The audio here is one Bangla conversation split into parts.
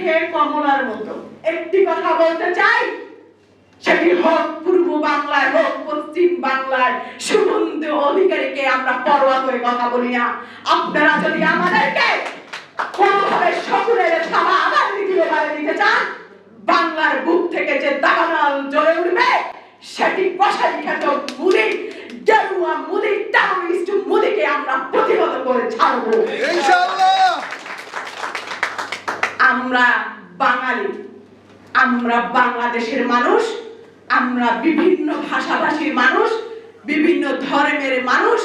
খেয়ে কমলার মতো, একটি কথা বলতে চাই। সেটি হোক পূর্ব বাংলায়, হোক পশ্চিম বাংলার সুবন্ধু অধিকারীকে আমরা পরোয়া করে কথা বলি না। আপনারা যদি আমাদেরকে কোনোভাবে থাবা আবার দিতে চান, বাংলার বুক থেকে যে দাবানল জ্বলে উঠবে, সেটি খ্যাত মুদি, গেরুয়া মুদি মুদিকে আমরা প্রতিহত করে ছাড়বো। আমরা বাঙালি আমরা বাংলাদেশের মানুষ আমরা বিভিন্ন ভাষাভাষীর মানুষ বিভিন্ন ধর্মের মানুষ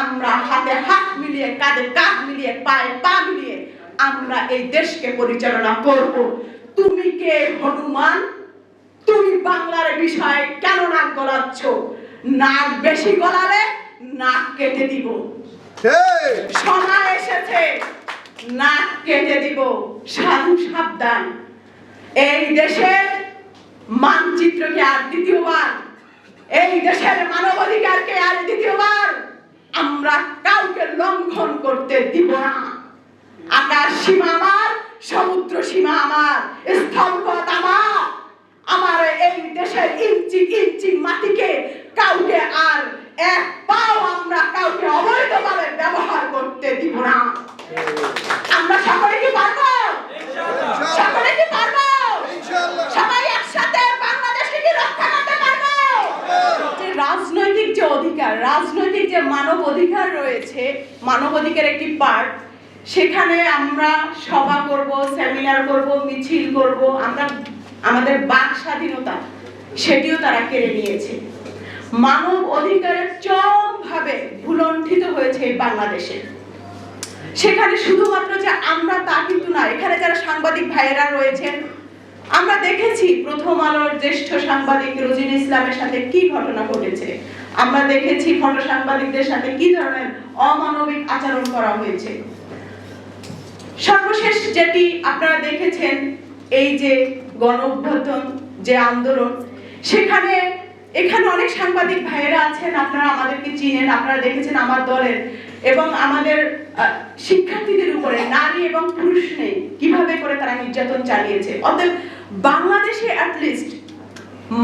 আমরা হাতে হাত মিলিয়ে কাঁধে কাঁধ মিলিয়ে পায়ে পা মিলিয়ে আমরা এই দেশকে পরিচালনা করব। তুমি কে হনুমান? তুমি বাংলার বিষয়ে কেন নাক গলাচ্ছ? নাক বেশি গলালে নাক কেটে দিব। সময় এসেছে। নাক কেটে দিব। সাধু সাবধান। এই দেশের মানচিত্রকে আর দ্বিতীয়বার, এই দেশের মানবাধিকারকে আর দ্বিতীয়বার আমরা কাউকে লঙ্ঘন করতে দিব না। আকাশ সীমা আমার, সমুদ্র সীমা আমার, স্থলপথ আমার। আমার এই দেশের ইঞ্চি ইঞ্চি মাটিকে কাউকে আর এক পাও আমরা কাউকে অবৈধভাবে ব্যবহার করতে দিব না। রাজনৈতিক যে মানব অধিকার রয়েছে, মানব অধিকার একটি পার্ট সেখানে আমরা সভা করব সেমিনার করব, মিছিল করব, আমরা আমাদের বাক স্বাধীনতা, সেটিও তারা কেড়ে নিয়েছে। মানব অধিকারের চরমভাবে ভুলণ্ঠিত হয়েছে এই বাংলাদেশে। সেখানে শুধুমাত্র যে আমরা তা কিন্তু না, এখানে যারা সাংবাদিক ভাইয়েরা রয়েছেন আমরা দেখেছি প্রথম আলোর জ্যেষ্ঠ সাংবাদিক রোজিন ইসলামের সাথে কি ঘটনা ঘটেছে। আমরা দেখেছি ফটো সাংবাদিকদের সাথে কি ধরনের অমানবিক আচরণ করা হয়েছে। সর্বশেষ যেটি আপনারা দেখেছেন, এই যে গণ যে আন্দোলন, সেখানে এখানে অনেক সাংবাদিক ভাইয়েরা আছেন, আপনারা আমাদেরকে চিনেন, আপনারা দেখেছেন আমার দলের এবং আমাদের শিক্ষার্থীদের উপরে, নারী এবং পুরুষ নেই। কীভাবে করে তারা নির্যাতন চালিয়েছে? অতএব বাংলাদেশে অ্যাটলিস্ট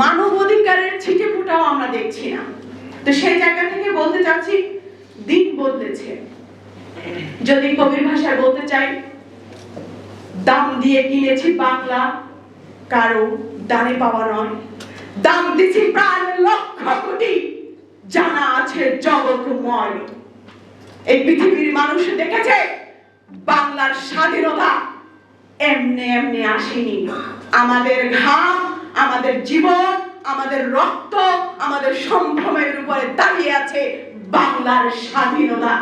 মানবাধিকারের ছিটে ফোটাও আমরা দেখছি না। তো সেই জায়গা থেকে বলতে চাচ্ছি, দিন বদলেছে। যদি কবির ভাষায় বলতে চাই, দাম দিয়ে কিনেছি বাংলা, কারও দানে পাওয়া নয়। দাম দিছি প্রাণ লক্ষ কোটি। জানা আছে জগৎময় এই পৃথিবীর মানুষ দেখেছে, বাংলার স্বাধীনতা এমনি এমনি আসেনি। আমাদের ঘাম, আমাদের জীবন, আমাদের রক্ত, আমাদের সম্ভ্রমের উপরে দাঁড়িয়ে আছে বাংলার স্বাধীনতা।